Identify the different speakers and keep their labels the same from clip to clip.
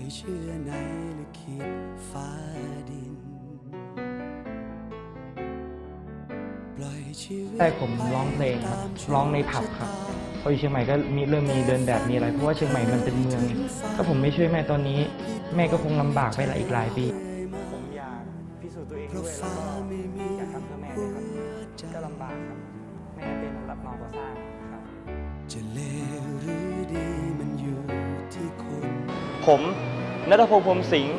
Speaker 1: ยเชื่อในลิขิตฟ้าดิน ปล่อยชีวิต
Speaker 2: แต่ผมร้องเพลงครับร้องในผับครับพออยู่เชียงใหม่ก็มีเริ่มมีเดินแบบมีอะไรเพราะว่าเชียงใหม่มันเป็นเมือง ถ้าผมไม่ช่วยแม่ตอนนี้ แม่ก็คงลำบากไปหลายอีกหลายปี ผมอยากพิสูจน์ตัวเอง
Speaker 1: เพราะ
Speaker 2: ด้วย
Speaker 1: ฟ้าไม่มี
Speaker 2: อยากทำเพื่อแม่ด้วยครับ ก็ลำบากครับ แม่เป็นรับเหมาก่อสร้างครับ
Speaker 1: จะเล
Speaker 3: ผมนัทพงษ์พรมสิงห์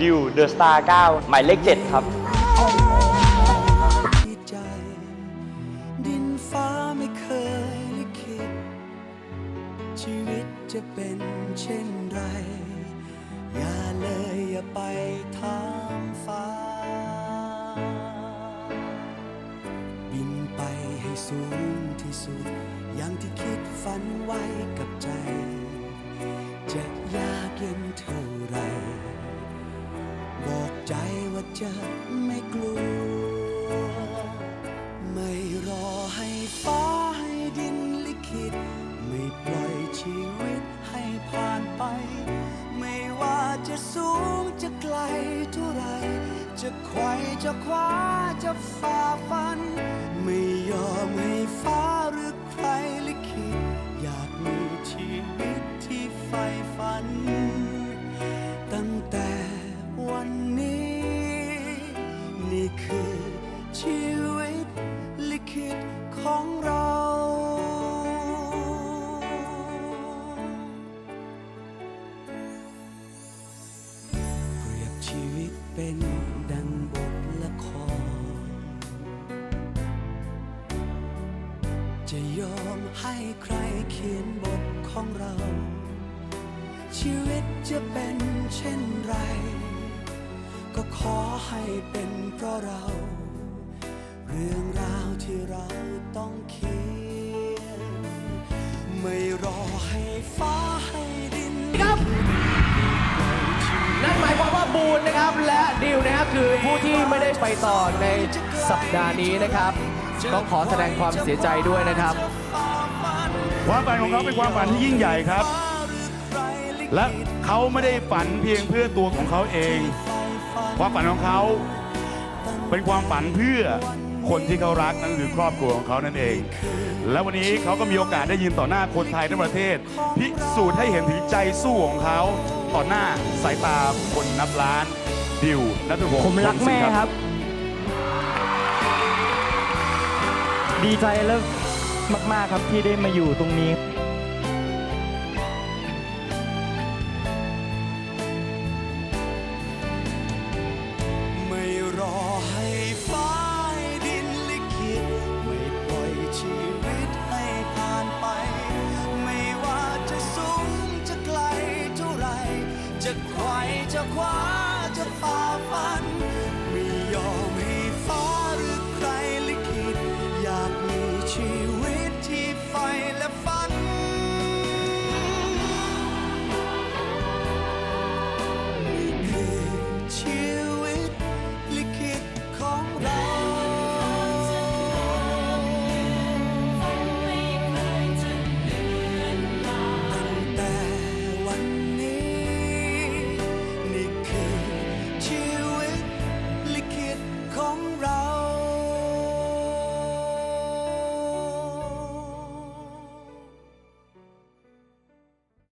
Speaker 3: ดิวเดอะสตาร์9หมายเลข 7 ครับ
Speaker 1: ใจ ดินฟ้าไม่เคยลิขิตชีวิตจะเป็นเช่นไร อย่าเลยอย่าไปถามฟ้า บินไปให้สูงที่สุด อย่างที่คิดฝันไว้กับใจ เย็นเท่าไร บอกใจว่าจะไม่กลัว ไม่รอให้ฟ้าให้ดินลิขิต ไม่ปล่อยชีวิตให้ผ่านไป ไม่ว่าจะสูงจะไกลเท่าไร จะไขว่จะคว้าจะฝ่าฟัน ไม่ยอมให้ฟ้าหรือใคร คือ ชีวิตลิขิตของเรา เปรียบชีวิตเป็นดังบทละคร จะยอมให้ใครเขียนบทของเรา ชีวิตจะเป็นเช่นไร ก็ขอให้เป็นเพราะเรา เรื่องราวที่เราต้องเขียน ไม่รอให้ฟ้าให้ดิน
Speaker 4: ครับนั่นหมายความว่าบูนนะครับ และดิวนะครับคือผู้ที่ไม่ได้ไปต่อในสัปดาห์นี้นะครับต้องขอแสดงความเสียใจด้วยนะครับ
Speaker 5: ความฝันของเขาเป็นความฝันที่ยิ่งใหญ่ครับ และเขาไม่ได้ฝันเพียงเพื่อตัวของเขาเอง ความฝันของเขาเป็นความฝันเพื่อคนที่เขารักนั่นคือครอบครัวของเขานั่นเอง และวันนี้เขาก็มีโอกาสได้ยืนต่อหน้าคนไทยทั้งประเทศพิสูจน์ให้เห็นถึงใจสู้ของเขาต่อหน้าสายตาคนนับล้าน ดิวนัทพงศ์
Speaker 2: ผมรักแม่ครับ ดีใจแล้วมาก ๆ ครับที่ได้มาอยู่ตรงนี้